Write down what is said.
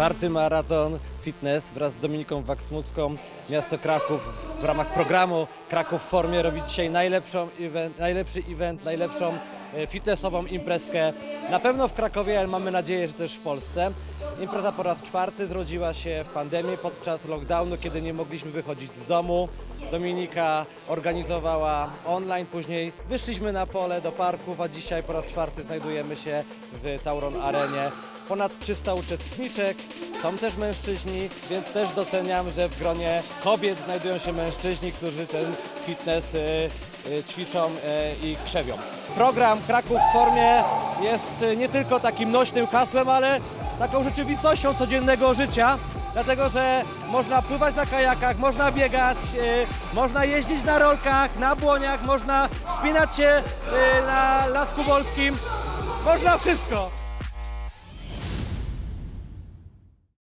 Czwarty maraton fitness wraz z Dominiką Waksmucką. Miasto Kraków w ramach programu Kraków w formie robi dzisiaj najlepszą event, najlepszy event, najlepszą e, fitnessową imprezkę. Na pewno w Krakowie, ale mamy nadzieję, że też w Polsce. Impreza po raz czwarty zrodziła się w pandemii podczas lockdownu, kiedy nie mogliśmy wychodzić z domu. Dominika organizowała online, później wyszliśmy na pole do parków, a dzisiaj po raz czwarty znajdujemy się w Tauron Arenie. Ponad 300 uczestniczek, są też mężczyźni, więc też doceniam, że w gronie kobiet znajdują się mężczyźni, którzy ten fitness y, y, ćwiczą y, i krzewią. Program Kraków w formie jest nie tylko takim nośnym hasłem, ale taką rzeczywistością codziennego życia, dlatego że można pływać na kajakach, można biegać, można jeździć na rolkach, na błoniach, można wspinać się na Lasku Wolskim, można wszystko.